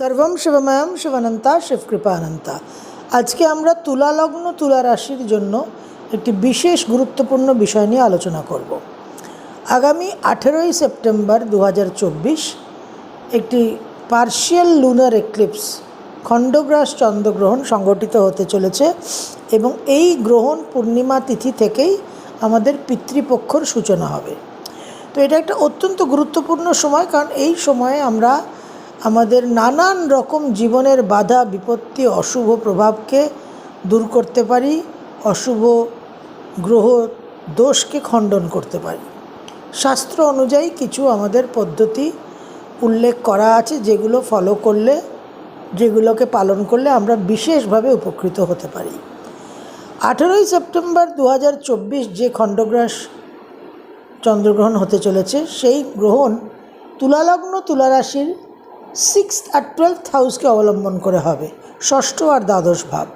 সর্বম শিবময়ম শিবানন্তা শিবকৃপানন্তা। আজকে আমরা তুলা লগ্ন তুলা রাশির জন্য একটি বিশেষ গুরুত্বপূর্ণ বিষয় নিয়ে আলোচনা করব। আগামী আঠেরোই সেপ্টেম্বর দু হাজার চব্বিশ একটি পার্শিয়াল লুনার এক্লিপস খণ্ডগ্রাস চন্দ্রগ্রহণ সংগঠিত হতে চলেছে এবং এই গ্রহণ পূর্ণিমা তিথি থেকেই আমাদের পিতৃপক্ষর সূচনা হবে। তো এটা একটা অত্যন্ত গুরুত্বপূর্ণ সময় কারণ এই সময়ে আমরা আমাদের নানান রকম জীবনের বাধা, বিপত্তি, অশুভ প্রভাবকে দূর করতে পারি, অশুভ গ্রহ দোষকে খণ্ডন করতে পারি। শাস্ত্র অনুযায়ী কিছু আমাদের পদ্ধতি উল্লেখ করা আছে যেগুলো ফলো করলে, যেগুলোকে পালন করলে আমরা বিশেষভাবে উপকৃত হতে পারি। আঠেরোই সেপ্টেম্বর দু হাজার চব্বিশ যে খণ্ডগ্রাস চন্দ্রগ্রহণ হতে চলেছে, সেই গ্রহণ তুলালগ্ন তুলারাশির সিক্স আর টুয়েলথ হাউসকে অবলম্বন করে হবে। ষষ্ঠ আর দ্বাদশ ভাব।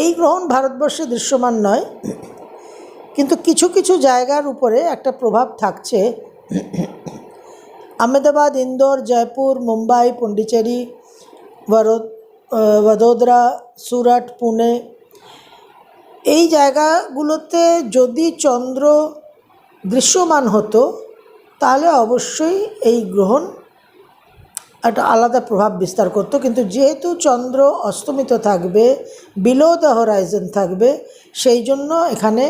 এই গ্রহণ ভারতবর্ষে দৃশ্যমান নয়, কিন্তু কিছু কিছু জায়গার উপরে একটা প্রভাব থাকছে। আহমেদাবাদ, ইন্দোর, জয়পুর, মুম্বাই, পন্ডিচেরি বদোদরা, সুরাট, পুনে। এই জায়গাগুলোতে যদি চন্দ্র দৃশ্যমান হতো, তাহলে অবশ্যই এই গ্রহণ একটা আলাদা প্রভাব বিস্তার করতো। কিন্তু যেহেতু চন্দ্র অস্তমিত থাকবে বিলো দ্য হরাইজন থাকবে, সেই জন্য এখানে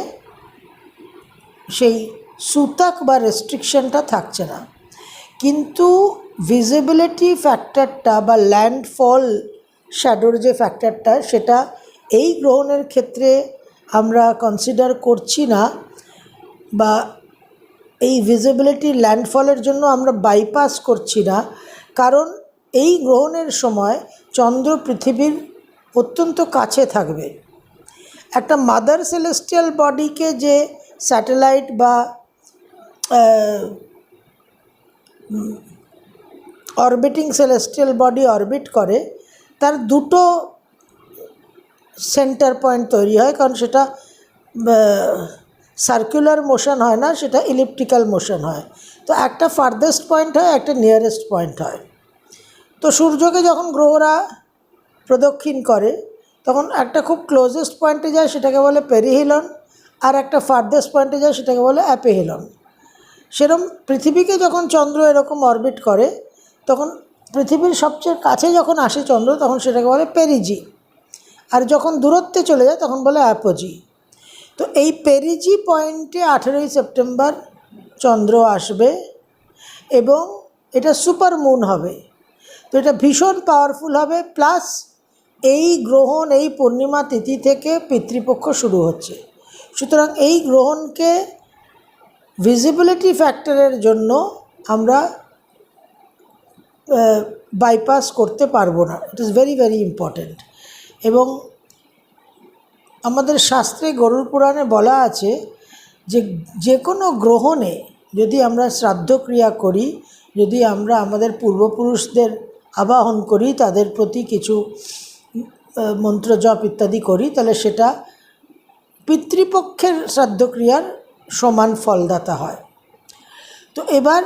সেই সুতাক বা রেস্ট্রিকশনটা থাকছে না। কিন্তু ভিজিবিলিটি ফ্যাক্টরটা বা ল্যান্ডফল শ্যাডোর যে ফ্যাক্টরটা সেটা এই গ্রহণের ক্ষেত্রে আমরা কনসিডার করছি না বা এই ভিজিবিলিটি ল্যান্ডফলের জন্য আমরা বাইপাস করছি না। কারণ এই গ্রহণের সময় চন্দ্র পৃথিবীর অত্যন্ত কাছে থাকবে। একটা মাদার সেলেস্টিয়াল বডিকে যে স্যাটেলাইট বা অরবিটিং সেলেস্টিয়াল বডি অরবিট করে, তার দুটো সেন্টার পয়েন্ট তৈরি হয়। কারণ সেটা সার্কুলার মোশন হয় না, সেটা ইলিপ্টিক্যাল মোশন হয়। তো একটা ফার্দেস্ট পয়েন্ট হয়, একটা নিয়ারেস্ট পয়েন্ট হয়। তো সূর্যকে যখন গ্রহরা প্রদক্ষিণ করে, তখন একটা খুব ক্লোজেস্ট পয়েন্টে যায়, সেটাকে বলে পেরিহিলন আর একটা ফার্দেস্ট পয়েন্টে যায়, সেটাকে বলে অ্যাপেহিলন সেরম পৃথিবীকে যখন চন্দ্র এরকম অরবিট করে, তখন পৃথিবীর সবচেয়ে কাছে যখন আসে চন্দ্র, তখন সেটাকে বলে পেরিজি আর যখন দূরত্বে চলে যায়, তখন বলে অ্যাপোজি তো এই পেরিজি পয়েন্টে আঠেরোই সেপ্টেম্বর চন্দ্র আসবে এবং এটা সুপার মুন হবে। তো এটা ভীষণ পাওয়ারফুল হবে প্লাস এই গ্রহণ, এই পূর্ণিমা তিথি থেকে পিতৃপক্ষ শুরু হচ্ছে। সুতরাং এই গ্রহণকে ভিজিবিলিটি ফ্যাক্টরের জন্য আমরা বাইপাস করতে পারব না। It is very very important এবং আমাদের শাস্ত্রে গরুর পুরাণে বলা আছে যে যে কোনো গ্রহণে যদি আমরা শ্রাদ্ধক্রিয়া করি, যদি আমরা আমাদের পূর্বপুরুষদের আবাহন করি, তাদের প্রতি কিছু মন্ত্র জপ ইত্যাদি করি, তাহলে সেটা পিতৃপক্ষের শ্রাদ্ধক্রিয়ার সমান ফলদাতা হয়। তো এবার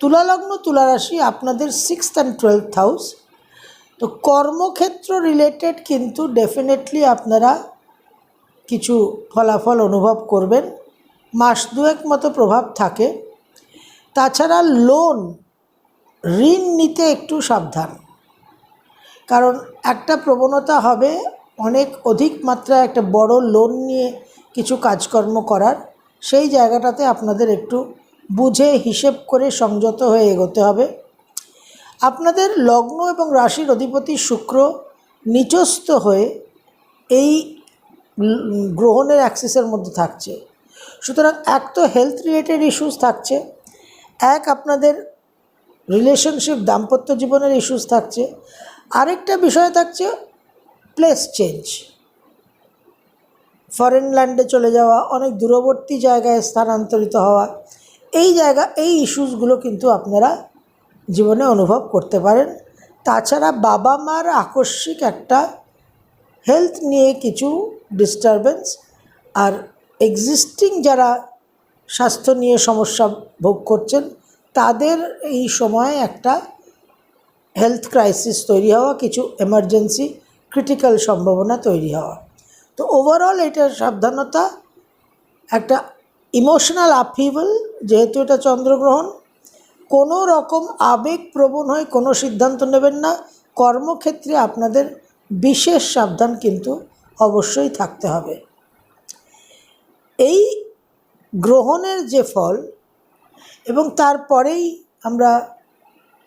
তুলালগ্ন তুলারাশি আপনাদের সিক্সথ অ্যান্ড টুয়েলথ হাউস তো কর্মক্ষেত্র রিলেটেড কিন্তু ডেফিনেটলি আপনারা কিছু ফলাফল অনুভব করবেন, মাস দুয়েক মতো প্রভাব থাকে। তাছাড়া লোন ঋণ নিতে একটু সাবধান। কারণ একটা প্রবণতা হবে অনেক অধিক মাত্রায় একটা বড় লোন নিয়ে কিছু কাজকর্ম করার। সেই জায়গাটাতে আপনাদের একটু বুঝে হিসেব করে সংযত হয়ে এগোতে হবে। আপনাদের লগ্ন এবং রাশির অধিপতি শুক্র নিচস্থ হয়ে এই গ্রহণের অ্যাক্সেসের মধ্যে থাকছে। সুতরাং এক তো হেলথ রিলেটেড ইস্যুস থাকছে, এক আপনাদের রিলেশনশিপ দাম্পত্য জীবনের ইস্যুস থাকছে, আরেকটা বিষয় থাকছে প্লেস চেঞ্জ ফরেন ল্যান্ডে চলে যাওয়া, অনেক দূরবর্তী জায়গায় স্থানান্তরিত হওয়া, এই জায়গা, এই ইস্যুসগুলো কিন্তু আপনারা জীবনে অনুভব করতে পারেন। তাছাড়া বাবা মার আকস্মিক একটা হেলথ নিয়ে কিছু ডিস্টারবেন্স আর এক্সিস্টিং যারা স্বাস্থ্য নিয়ে সমস্যা ভোগ করছেন, তাদের এই সময়ে একটা হেলথ ক্রাইসিস তৈরি হওয়া, কিছু এমার্জেন্সি ক্রিটিক্যাল সম্ভাবনা তৈরি হওয়া। তো ওভারঅল এটা সাবধানতা, একটা ইমোশনাল আপহিভাল যেহেতু এটা চন্দ্রগ্রহণ, কোনো রকম আবেগপ্রবণ হয়ে কোনো সিদ্ধান্ত নেবেন না। কর্মক্ষেত্রে আপনাদের বিশেষ সাবধান কিন্তু অবশ্যই থাকতে হবে। এই গ্রহণের যে ফল এবং তারপরেই আমরা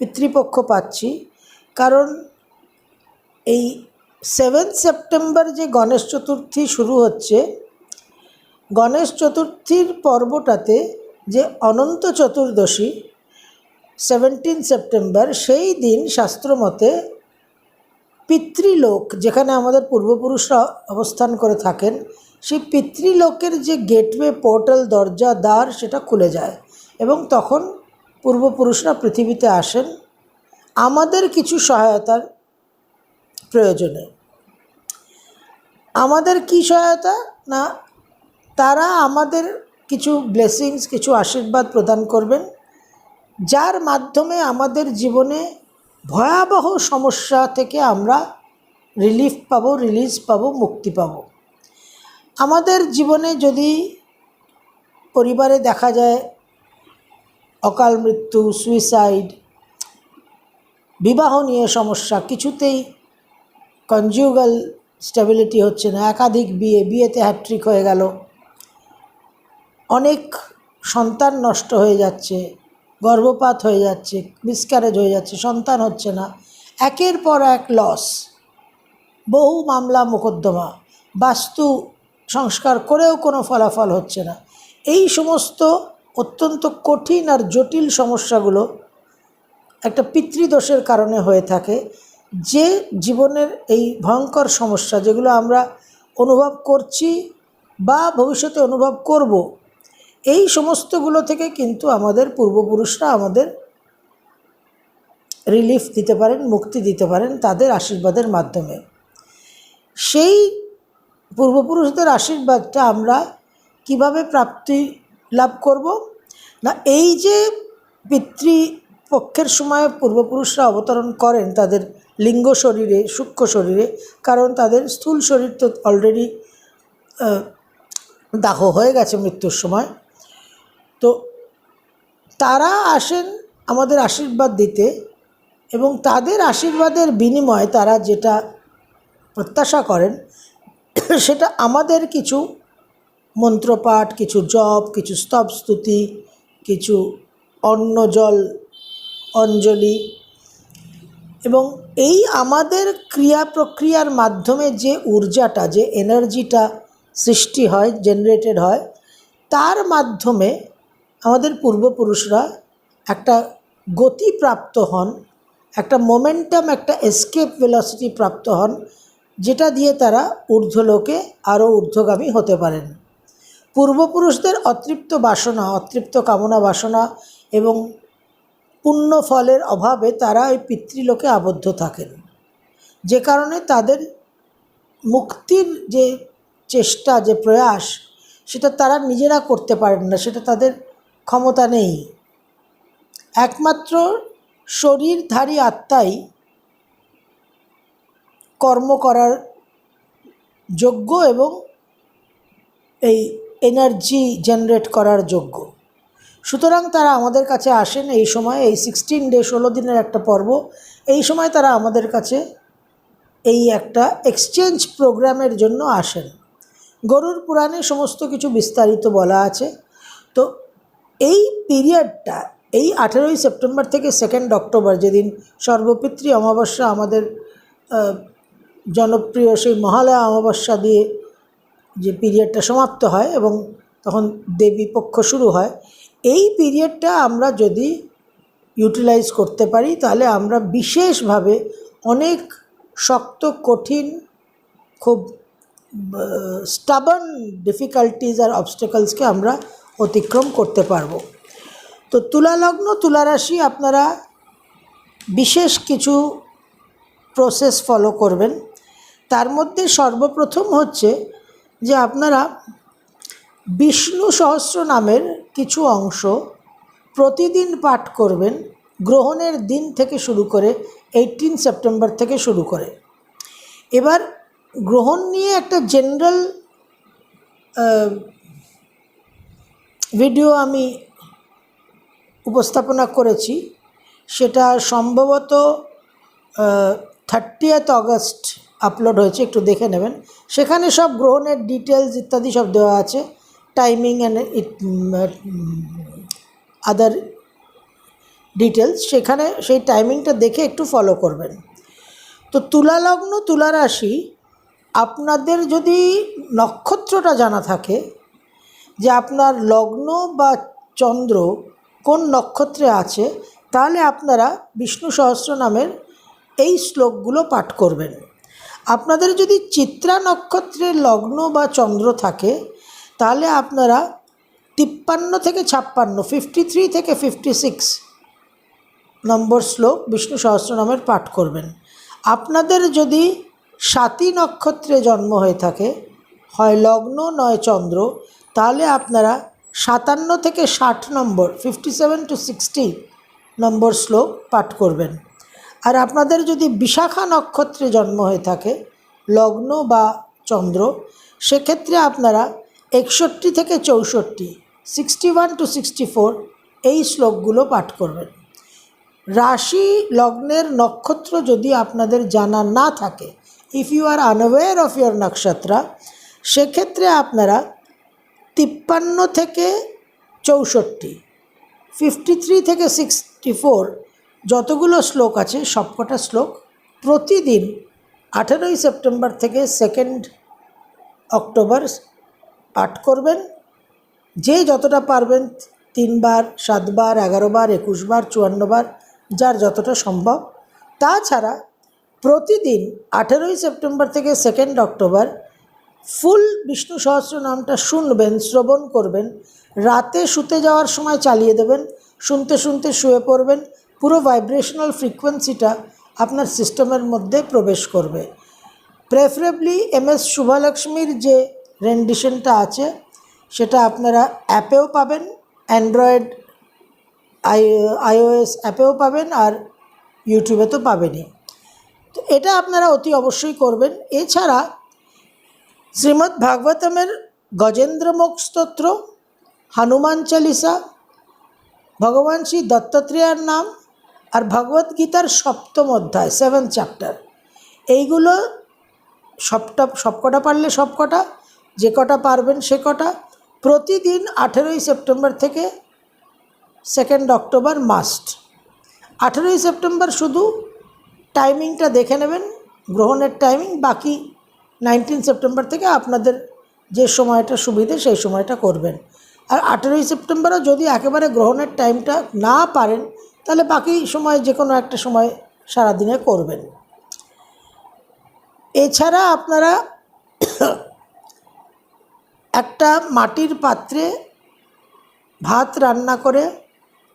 পিতৃপক্ষ পাচ্ছি, কারণ এই সেভেন সেপ্টেম্বর যে গণেশ চতুর্থী শুরু হচ্ছে, গণেশ চতুর্থীর পর্বটাতে যে অনন্ত চতুর্দশী সেভেন্টিন সেপ্টেম্বর সেই দিন শাস্ত্রমতে পিতৃলোক যেখানে আমাদের পূর্বপুরুষরা অবস্থান করে থাকেন, সেই পিতৃলোকের যে গেটওয়ে, পোর্টাল, দরজা, দ্বার, সেটা খুলে যায় এবং তখন পূর্বপুরুষরা পৃথিবীতে আসেন। আমাদের কিছু সহায়তার প্রয়োজনে। আমাদের কি সহায়তা? না, তারা আমাদের কিছু ব্লেসিংস কিছু আশীর্বাদ প্রদান করবেন, যার মাধ্যমে আমাদের জীবনে ভয়াবহ সমস্যা থেকে আমরা রিলিফ পাবো রিলিজ পাবো, মুক্তি পাবো। আমাদের জীবনে যদি পরিবারে দেখা যায় অকাল মৃত্যু সুইসাইড বিবাহ নিয়ে সমস্যা, কিছুতেই কনজিউগাল স্টেবিলিটি হচ্ছে না, একাধিক বিয়ে, বিয়েতে হ্যাট্রিক হয়ে গেল, অনেক সন্তান নষ্ট হয়ে যাচ্ছে গর্ভপাত হয়ে যাচ্ছে মিসক্যারেজ হয়ে যাচ্ছে, সন্তান হচ্ছে না। একের পর এক লস বহু মামলা মোকদ্দমা। বাস্তু সংস্কার করেও কোনো ফলাফল হচ্ছে না। এই সমস্ত অত্যন্ত কঠিন আর জটিল সমস্যাগুলো একটা পিতৃদোষের কারণে হয়ে থাকে। যে জীবনের এই ভয়ঙ্কর সমস্যা যেগুলো আমরা অনুভব করছি বা ভবিষ্যতে অনুভব করব এই সমস্তগুলো থেকে কিন্তু আমাদের পূর্বপুরুষরা আমাদের রিলিফ দিতে পারেন, মুক্তি দিতে পারেন তাদের আশীর্বাদের মাধ্যমে। সেই পূর্বপুরুষদের আশীর্বাদটা আমরা কীভাবে প্রাপ্তি লাভ করব? না, এই যে পিতৃপক্ষের সময় পূর্বপুরুষরা অবতরণ করেন তাদের লিঙ্গ শরীরে, সূক্ষ্ম শরীরে, কারণ তাদের স্থূল শরীর তো অলরেডি দাহ হয়ে গেছে মৃত্যুর সময়। তো তারা আসেন আমাদের আশীর্বাদ দিতে এবং তাদের আশীর্বাদের বিনিময়ে তারা যেটা প্রত্যাশা করেন, সেটা আমাদের কিছু মন্ত্রপাঠ, কিছু জপ, কিছু স্তব স্তুতি, কিছু অন্ন জল, অঞ্জলি এবং এই আমাদের ক্রিয়া প্রক্রিয়ার মাধ্যমে যে ঊর্জাটা, যে এনার্জিটা সৃষ্টি হয় জেনারেটেড হয়, তার মাধ্যমে আমাদের পূর্বপুরুষরা একটা গতি প্রাপ্ত হন, একটা মোমেন্টাম একটা এসকেপ ভেলোসিটি প্রাপ্ত হন, যেটা দিয়ে তারা ঊর্ধ্বলোকে আরও ঊর্ধ্বগামী হতে পারেন। পূর্বপুরুষদের অতৃপ্ত বাসনা, অতৃপ্ত কামনা বাসনা এবং পুণ্য ফলের অভাবে তারা ওই পিতৃলোকে আবদ্ধ থাকেন। যে কারণে তাদের মুক্তির যে চেষ্টা, যে প্রয়াস, সেটা তারা নিজেরা করতে পারেন না, সেটা তাদের ক্ষমতা নেই। একমাত্র শরীরধারী আত্মাই কর্ম করার যোগ্য এবং এই এনার্জি জেনারেট করার যোগ্য। সুতরাং তারা আমাদের কাছে আসেন এই সময়, এই সিক্সটিন ডে ষোলো দিনের একটা পর্ব। এই সময় তারা আমাদের কাছে এই একটা এক্সচেঞ্জ প্রোগ্রামের জন্য আসেন। গরুর পুরাণে সমস্ত কিছু বিস্তারিত বলা আছে। তো এই পিরিয়ডটা এই আঠেরোই সেপ্টেম্বর থেকে সেকেন্ড অক্টোবর যেদিন সর্বপিতৃ অমাবস্যা আমাদের জনপ্রিয় সেই মহালয়া অমাবস্যা দিয়ে যে পিরিয়ডটা সমাপ্ত হয় এবং তখন দেবী পক্ষ শুরু হয়, এই পিরিয়ডটা আমরা যদি ইউটিলাইজ করতে পারি, তাহলে আমরা বিশেষভাবে অনেক শক্ত, কঠিন, খুব স্টাবন ডিফিকাল্টিজ আর অবস্টেকলসকে আমরা অতিক্রম করতে পারব। তো তুলা লগ্ন তুলা রাশি আপনারা বিশেষ কিছু প্রসেস ফলো করবেন। তার মধ্যে সর্বপ্রথম হচ্ছে যে আপনারা বিষ্ণু সহস্র নামের কিছু অংশ প্রতিদিন পাঠ করবেন, গ্রহণের দিন থেকে শুরু করে এইটিন সেপ্টেম্বর থেকে শুরু করে। এবার গ্রহণ নিয়ে একটা জেনারেল ভিডিও আমি উপস্থাপনা করেছি। সেটা সম্ভবত থার্টিয়েথ অগস্ট আপলোড হয়েছে, একটু দেখে নেবেন। সেখানে সব গ্রহণের ডিটেলস ইত্যাদি সব দেওয়া আছে। টাইমিং অ্যান্ড আদার ডিটেলস সেখানে সেই টাইমিংটা দেখে একটু ফলো করবেন। তো তুলা লগ্ন, তুলা রাশি, আপনাদের যদি নক্ষত্রটা জানা থাকে যে আপনার লগ্ন বা চন্দ্র কোন নক্ষত্রে আছে, তাহলে আপনারা বিষ্ণু সহস্র নামের এই শ্লোকগুলো পাঠ করবেন। আপনাদের যদি চিত্রা নক্ষত্রের লগ্ন বা চন্দ্র থাকে, তাহলে আপনারা তিপ্পান্ন থেকে ছাপ্পান্ন ফিফটি থ্রি থেকে ফিফটি সিক্স নম্বর শ্লোক বিষ্ণু সহস্রনামের পাঠ করবেন। আপনাদের যদি সাতী নক্ষত্রে জন্ম হয়ে থাকে, হয় লগ্ন নয় চন্দ্র তাহলে আপনারা সাতান্ন থেকে ষাট নম্বর ফিফটি সেভেন টু সিক্সটি নম্বর শ্লোক পাঠ করবেন। আর আপনাদের যদি বিশাখা নক্ষত্রে জন্ম হয়ে থাকে, লগ্ন বা চন্দ্র, সেক্ষেত্রে আপনারা একষট্টি থেকে চৌষট্টি sixty one to sixty four এই শ্লোকগুলো পাঠ করবেন। রাশি লগ্নের নক্ষত্র যদি আপনাদের জানা না থাকে if you are unaware of your nakshatra সেক্ষেত্রে আপনারা তিপ্পান্ন থেকে চৌষট্টি, ফিফটি থ্রি থেকে সিক্সটি ফোর যতগুলো শ্লোক আছে, সবকটা শ্লোক প্রতিদিন আঠেরোই সেপ্টেম্বর থেকে সেকেন্ড অক্টোবর পাঠ করবেন। যে যতটা পারবেন তিনবার, সাতবার, এগারোবার, একুশবার, চুয়ান্নবার, যার যতটা সম্ভব। তাছাড়া প্রতিদিন আঠেরোই সেপ্টেম্বর থেকে সেকেন্ড অক্টোবর ফুল বিষ্ণু সহস্র নামটা শুনবেন, শ্রবণ করবেন, রাতে শুতে যাওয়ার সময় চালিয়ে দেবেন, শুনতে শুনতে শুয়ে পড়বেন, পুরো ভাইব্রেশনাল ফ্রিকোয়েন্সিটা আপনার সিস্টেমের মধ্যে প্রবেশ করবে। প্রেফারেবলি এম এস শুভলক্ষ্মীর যে রেন্ডিশনটা আছে, সেটা আপনারা অ্যাপেও পাবেন অ্যান্ড্রয়েড আই আইওএস অ্যাপেও পাবেন আর ইউটিউবে তো পাবেনই। তো এটা আপনারা অতি অবশ্যই করবেন। এছাড়া শ্রীমদ্ ভাগবতমের গজেন্দ্রমুখ স্তোত্র হনুমান চালিসা, ভগবান শ্রী দত্তাত্রেয়ার নাম আর ভগবদ্গীতার সপ্তম অধ্যায় সেভেন চ্যাপ্টার এইগুলো সবটা, সবকটা পারলে সবকটা, যে কটা পারবেন সে কটা। প্রতিদিন আঠেরোই সেপ্টেম্বর থেকে সেকেন্ড অক্টোবর মাস্ট আঠেরোই সেপ্টেম্বর শুধু টাইমিংটা দেখে নেবেন, গ্রহণের টাইমিং বাকি নাইনটিন সেপ্টেম্বর থেকে আপনাদের যে সময়টা সুবিধে সেই সময়টা করবেন। আর আঠেরোই সেপ্টেম্বরও যদি একেবারে গ্রহণের টাইমটা না পারেন, তাহলে বাকি সময় যে কোনো একটা সময় সারাদিনে করবেন। এছাড়া আপনারা একটা মাটির পাত্রে ভাত রান্না করে,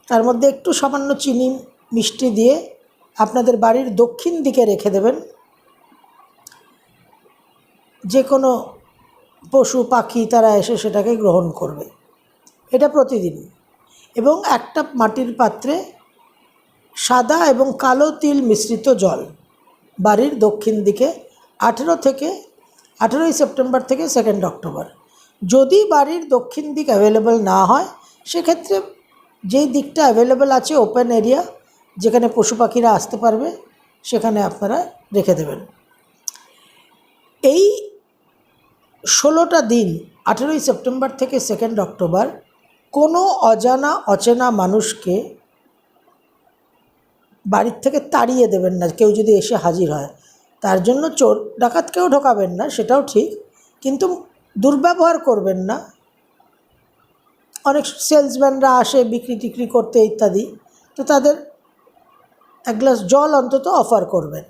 তার মধ্যে একটু সামান্য চিনি, মিষ্টি দিয়ে আপনাদের বাড়ির দক্ষিণ দিকে রেখে দেবেন। যে কোনো পশু, পাখি তারা এসে সেটাকে গ্রহণ করবে। এটা প্রতিদিন। এবং একটা মাটির পাত্রে সাদা এবং কালো তিল মিশ্রিত জল। বাড়ির দক্ষিণ দিকে আঠেরো থেকে, আঠেরোই সেপ্টেম্বর থেকে সেকেন্ড অক্টোবর যদি বাড়ির দক্ষিণ দিক অ্যাভেলেবল না হয়, সেক্ষেত্রে যেই দিকটা অ্যাভেলেবল আছে ওপেন এরিয়া যেখানে পশু পাখিরা আসতে পারবে, সেখানে আপনারা রেখে দেবেন। এই ষোলোটা দিন, আঠেরোই সেপ্টেম্বর থেকে সেকেন্ড অক্টোবর, কোনো অজানা, অচেনা মানুষকে বাড়ির থেকে তাড়িয়ে দেবেন না, কেউ যদি এসে হাজির হয়। তার জন্য চোর ডাকাতকেও ঢোকাবেন না, সেটাও ঠিক, কিন্তু দুর্ব্যবহার করবেন না। অনেক সেলসম্যানরা আসে বিক্রি টিক্রি করতে ইত্যাদি, তো তাদের এক গ্লাস জল অন্তত অফার করবেন।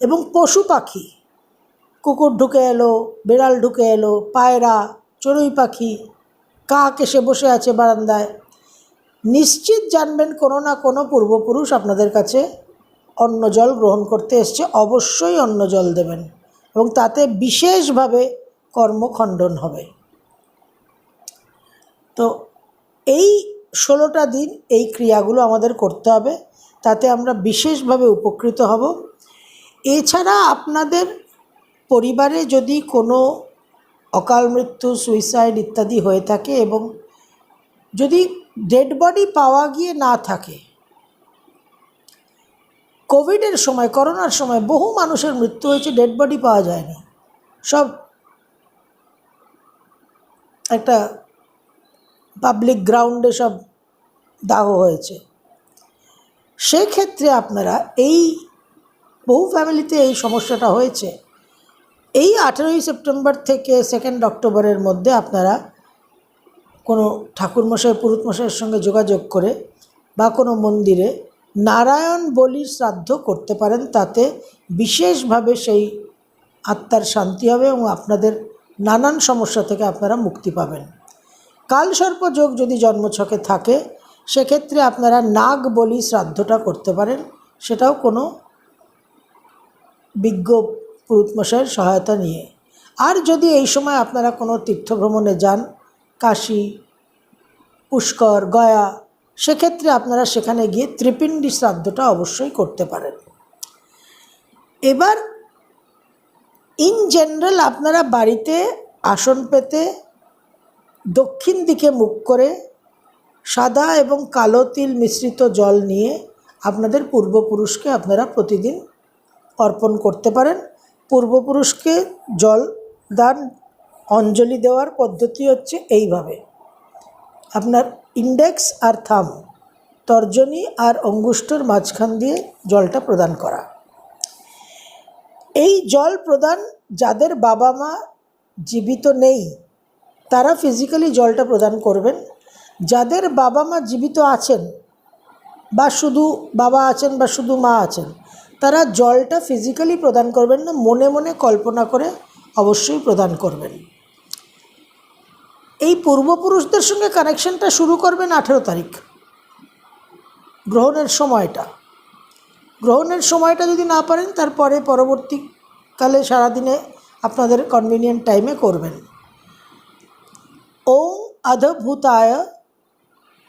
এবং পশু পাখি কুকুর ঢুকে এলো, বেড়াল ঢুকে এলো, পায়রা, চড়ুই পাখি, কাক এসে বসে আছে বারান্দায়। নিশ্চিত জানবেন কোনো না কোনো পূর্বপুরুষ আপনাদের কাছে অন্ন জল গ্রহণ করতে এসছে, অবশ্যই অন্ন জল দেবেন এবং তাতে বিশেষভাবে কর্মখণ্ডন হবে। তো এই ষোলোটা দিন এই ক্রিয়াগুলো আমাদের করতে হবে, তাতে আমরা বিশেষভাবে উপকৃত হব। এছাড়া আপনাদের পরিবারে যদি কোনো অকাল মৃত্যু সুইসাইড ইত্যাদি হয়ে থাকে এবং যদি ডেড বডি পাওয়া গিয়ে না থাকে কোভিডের সময় করোনার সময় বহু মানুষের মৃত্যু হয়েছে ডেড বডি পাওয়া যায়নি। সব একটা পাবলিক গ্রাউন্ডে সব দাহ হয়েছে। সেক্ষেত্রে আপনারা এই বহু ফ্যামিলিতে এই সমস্যাটা হয়েছে। এই আঠেরোই সেপ্টেম্বর থেকে সেকেন্ড অক্টোবরের মধ্যে আপনারা কোনো ঠাকুরমশাই পুরুতমশাইয়ের সঙ্গে যোগাযোগ করে বা কোনো মন্দিরে নারায়ণ বলি শ্রাদ্ধ করতে পারেন। তাতে বিশেষভাবে সেই আত্মার শান্তি হবে এবং আপনাদের নানান সমস্যা থেকে আপনারা মুক্তি পাবেন। কালসর্প যোগ যদি জন্মছকে থাকে, সেক্ষেত্রে আপনারা নাগ বলি শ্রাদ্ধটা করতে পারেন। সেটাও কোনো বিজ্ঞ পুরুতমশাইয়ের সহায়তা নিয়ে। আর যদি এই সময় আপনারা কোনো তীর্থভ্রমণে যান, কাশী, পুষ্কর, গয়া, সেক্ষেত্রে আপনারা সেখানে গিয়ে ত্রিপিণ্ডি শ্রাদ্ধটা অবশ্যই করতে পারেন। এবার ইন জেনারেল আপনারা বাড়িতে আসন পেতে দক্ষিণ দিকে মুখ করে সাদা এবং কালো তিল মিশ্রিত জল নিয়ে আপনাদের পূর্বপুরুষকে আপনারা প্রতিদিন অর্পণ করতে পারেন। পূর্বপুরুষকে জল দান, অঞ্জলি দেওয়ার পদ্ধতি হচ্ছে এইভাবে। আপনার ইন্ডেক্স আর থাম তর্জনী আর অঙ্গুষ্ঠর মাঝখান দিয়ে জলটা প্রদান করা। এই জল প্রদান যাদের বাবা মা জীবিত নেই, তারা ফিজিক্যালি জলটা প্রদান করবেন। যাদের বাবা মা জীবিত আছেন বা শুধু বাবা আছেন বা শুধু মা আছেন তারা জলটা ফিজিক্যালি প্রদান করবেন না, মনে মনে কল্পনা করে অবশ্যই প্রদান করবেন। এই পূর্বপুরুষদের সঙ্গে কানেকশনটা শুরু করবেন আঠেরো তারিখ। গ্রহণের সময়টা। গ্রহণের সময়টা যদি না পারেন, তারপরে পরবর্তীকালে সারাদিনে আপনাদের কনভিনিয়েন্ট টাইমে করবেন। ওম অধভূতায়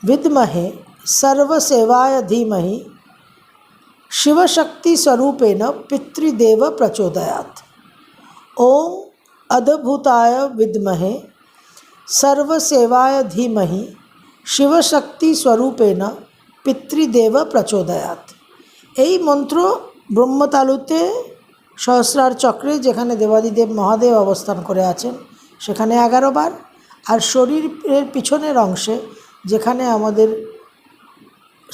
বিদমহে, সর্বসেবায় ধীমহি। शिवशक्तिस्वरूपेण पितृदेव प्रचोदयात् ओम अधभूताय विद्महे सर्वसेवाय धीमहि শিবশক্তিস্বরূপেণ পিতৃদেব প্রচোদয়াত এই মন্ত্র ব্রহ্মতালুতে সহস্রার চক্রে যেখানে দেবাদিদেব মহাদেব অবস্থান করে আছেন সেখানে এগারো বার আর শরীরের পিছনের অংশে যেখানে আমাদের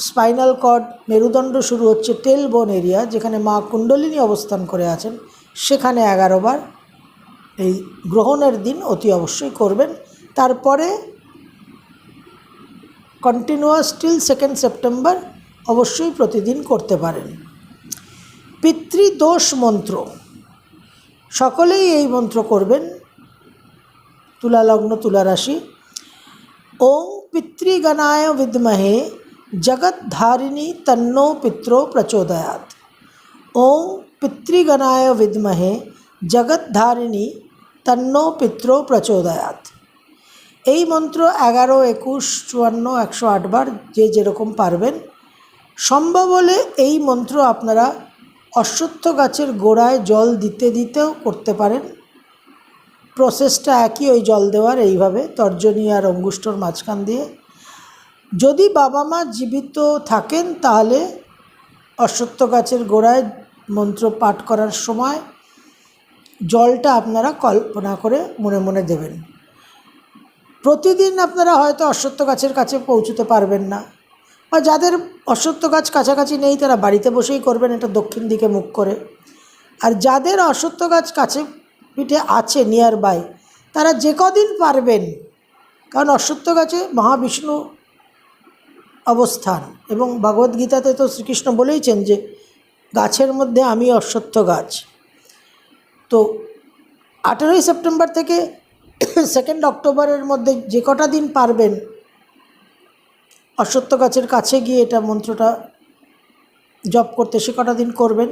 স্পাইনাল কর্ড মেরুদণ্ড শুরু হচ্ছে টেল বোন এরিয়া, যেখানে মা কুণ্ডলিনী অবস্থান করে আছেন। সেখানে এগারো বার এই গ্রহণের দিন অতি অবশ্যই করবেন। তারপরে কন্টিনিউয়াস টিল সেকেন্ড সেপ্টেম্বর অবশ্যই প্রতিদিন করতে পারেন। পিতৃদোষ মন্ত্র। সকলেই এই মন্ত্র করবেন। তুলা লগ্ন তুলা রাশি ওম পিতৃগণায় বিদ্মহে জগদ্ধারিণী তন্নো পিত্রো প্রচোদয়াত ওম পিতৃগণায় বিদ্মহে জগদ্ধারিণী তন্নো পিত্রো প্রচোদয়াত এই মন্ত্র এগারো, একুশ, চুয়ান্ন, একশো আটবার যে যেরকম পারবেন। সম্ভব হলে এই মন্ত্র আপনারা অশ্বত্থ গাছের গোড়ায় জল দিতে দিতেও করতে পারেন। প্রসেসটা একই ওই জল দেওয়ার, এইভাবে তর্জনী আর অঙ্গুষ্ঠর মাঝখান দিয়ে যদি বাবা মা জীবিত থাকেন, তাহলে অশ্বত্থ গাছের গোড়ায় মন্ত্র পাঠ করার সময় জলটা আপনারা কল্পনা করে মনে মনে দেবেন। প্রতিদিন আপনারা হয়তো অশ্বত্থ গাছের কাছে পৌঁছতে পারবেন না। বা যাদের অশ্বত্থ গাছ কাছাকাছি নেই, তারা বাড়িতে বসেই করবেন এটা দক্ষিণ দিকে মুখ করে। আর যাদের অশ্বত্থ গাছ কাছে পিঠে আছে নিয়ার বাই তারা যে কদিন পারবেন, কারণ অশ্বত্থ গাছে মহাবিষ্ণু অবস্থান। এবং ভগবদ্গীতাতে তো শ্রীকৃষ্ণ বলেইছেন যে, গাছের মধ্যে আমি অশ্বত্থ গাছ। তো আঠেরোই সেপ্টেম্বর থেকে সেকেন্ড অক্টোবরের মধ্যে যে কটা দিন পারবেন, অশ্বত্থ গাছের কাছে গিয়ে এটা মন্ত্রটা জপ করতে সে কটা দিন করবেন।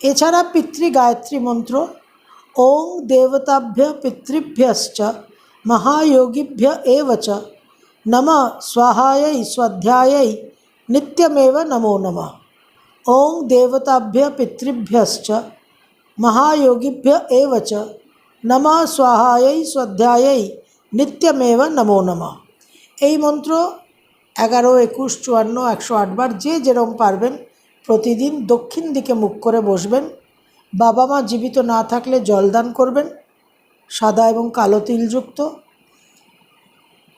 এছাড়া পিতৃ গায়ত্রী মন্ত্র, ওং দেবতাভ্য পিতৃভ্যশ্চ মহাযোগীভ্য এব नम स्वाहायै स्वाध्यायै नित्यमेव নমো नमः। ওং দেবতাভ্য পিতৃভ্যশ্চ महायोगिभ्य एव च। নম স্বাহায়ই স্বাধ্যায়ই নিত্যমেব নমো নম এই মন্ত্র এগারো, একুশ, চুয়ান্ন, একশো আটবার যে যেরম পারবেন প্রতিদিন দক্ষিণ দিকে মুখ করে বসবেন। বাবা মা জীবিত না থাকলে জলদান করবেন। সাদা এবং কালো তিলযুক্ত।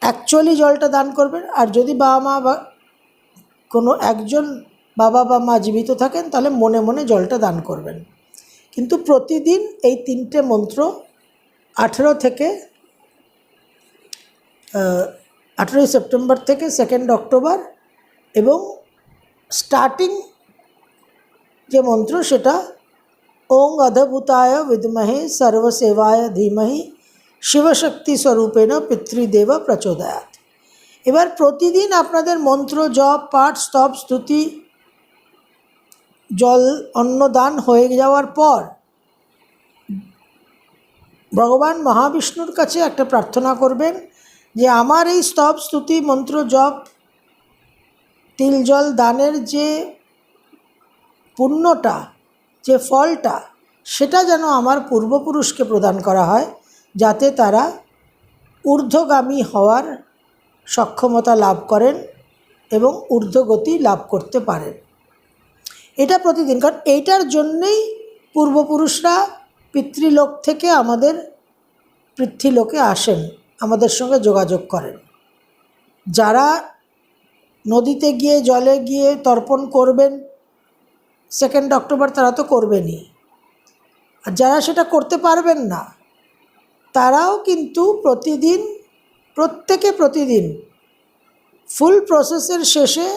অ্যাকচুয়ালি জলটা দান করবেন। আর যদি বাবা মা বা কোনো একজন বাবা বা মা জীবিত থাকেন, তাহলে মনে মনে জলটা দান করবেন। কিন্তু প্রতিদিন এই তিনটে মন্ত্র আঠেরো থেকে আঠেরোই সেপ্টেম্বর থেকে সেকেন্ড অক্টোবর এবং স্টার্টিং যে মন্ত্র সেটা, ওং অধভূতায় বিদ্মহে সর্বসেবায় ধীমহি শিবশক্তি স্বরূপেণ পিতৃদেব প্রচোদয়াত। এবার প্রতিদিন আপনাদের মন্ত্র, জপ, পাঠ, স্তব, স্তুতি, জল, অন্নদান হয়ে যাওয়ার পর ভগবান মহাবিষ্ণুর কাছে একটা প্রার্থনা করবেন যে আমার এই স্তব, স্তুতি, মন্ত্র, জপ, তিল, জল, দানের যে পুণ্যটা, যে ফলটা, সেটা যেন আমার পূর্বপুরুষকে প্রদান করা হয়। যাতে তারা ঊর্ধ্বগামী হওয়ার সক্ষমতা লাভ করেন এবং ঊর্ধ্বগতি লাভ করতে পারেন। এটা প্রতিদিন, কারণ এইটার জন্যেই পূর্বপুরুষরা পিতৃলোক থেকে আমাদের পৃথ্বীলোকে আসেন, আমাদের সঙ্গে যোগাযোগ করেন। যারা নদীতে গিয়ে, জলে গিয়ে তর্পণ করবেন সেকেন্ড অক্টোবর তারা তো করবেনই। আর যারা সেটা করতে পারবেন না তারাও কিন্তু প্রতিদিন, প্রত্যেকে প্রতিদিন ফুল প্রসেসের শেষে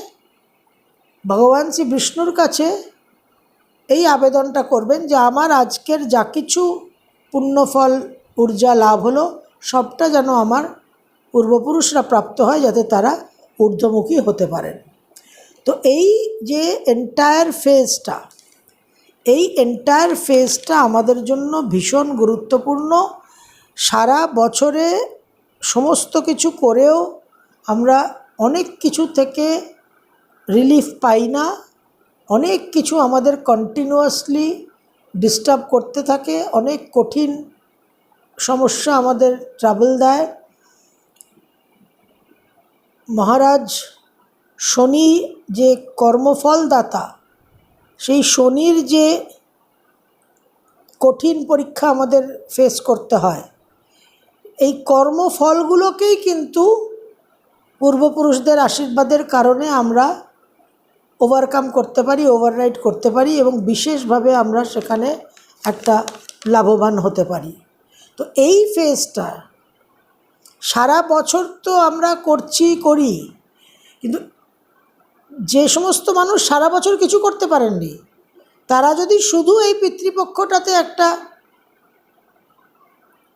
ভগবান শ্রী বিষ্ণুর কাছে এই আবেদনটা করবেন যে আমার আজকের যা কিছু পুণ্যফল, ঊর্জা, লাভ হলো, সবটা যেন আমার পূর্বপুরুষরা প্রাপ্ত হয় যাতে তারা ঊর্ধ্বমুখী হতে পারেন। তো এই যে এন্টায়ার ফেজটা এই এন্টায়ার ফেজটা আমাদের জন্য ভীষণ গুরুত্বপূর্ণ। সারা বছরে সমস্ত কিছু করেও আমরা অনেক কিছু থেকে রিলিফ পাই না। অনেক কিছু আমাদের কন্টিনিউয়াসলি ডিস্টার্ব করতে থাকে। অনেক কঠিন সমস্যা আমাদের ট্রাবল দেয়। মহারাজ শনি যে কর্মফলদাতা, সেই শনির যে কঠিন পরীক্ষা আমাদের ফেস করতে হয় এই কর্মফলগুলোকেই কিন্তু পূর্বপুরুষদের আশীর্বাদের কারণে আমরা ওভারকাম করতে পারি ওভাররাইড করতে পারি এবং বিশেষভাবে আমরা সেখানে একটা লাভবান হতে পারি। তো এই ফেজটা সারা বছর তো আমরা করছি, করি, কিন্তু যে সমস্ত মানুষ সারা বছর কিছু করতে পারেননি, তারা যদি শুধু এই পিতৃপক্ষটাতে একটা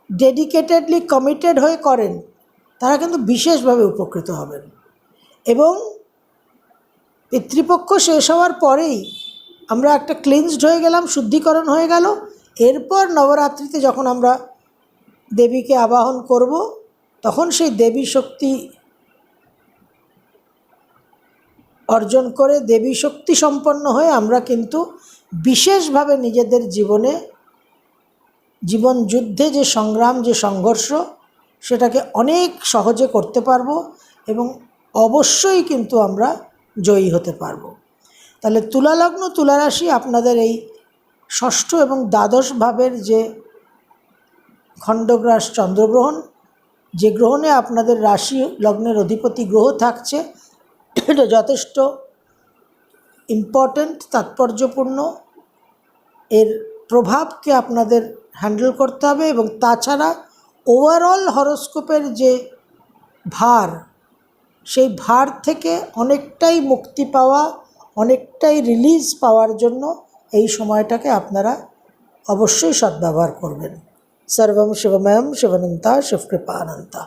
ডেডিকেটেডলি কমিটেড হয়ে করেন, তারা কিন্তু বিশেষভাবে উপকৃত হবেন। এবং পিতৃপক্ষ শেষ হওয়ার পরেই আমরা একটা ক্লিনসড হয়ে গেলাম, শুদ্ধিকরণ হয়ে গেল। এরপর নবরাত্রিতে যখন আমরা দেবীকে আবাহন করব, তখন সেই দেবী শক্তি অর্জন করে দেবী শক্তি সম্পন্ন হয়ে আমরা কিন্তু বিশেষভাবে নিজেদের জীবনে জীবন যুদ্ধে যে সংগ্রাম, যে সংঘর্ষ, সেটাকে অনেক সহজে করতে পারব এবং অবশ্যই কিন্তু আমরা জয়ী হতে পারব। তাহলে তুলালগ্ন তুলারাশি আপনাদের এই ষষ্ঠ এবং দ্বাদশ ভাবের যে খণ্ডগ্রাস চন্দ্রগ্রহণ, যে গ্রহণে আপনাদের রাশি লগ্নের অধিপতি গ্রহ থাকছে এটা যথেষ্ট ইম্পর্ট্যান্ট তাৎপর্যপূর্ণ। এর প্রভাবকে আপনাদের হ্যান্ডেল করতে হবে এবং তাছাড়া ওভারঅল হরস্কোপের যে ভার, সেই ভার থেকে অনেকটাই মুক্তি পাওয়া, অনেকটাই রিলিজ পাওয়ার জন্য এই সময়টাকে আপনারা অবশ্যই সদ্ব্যবহার করবেন। সর্বম শিবময়ম শিবনন্তা শিবকৃপানন্তা।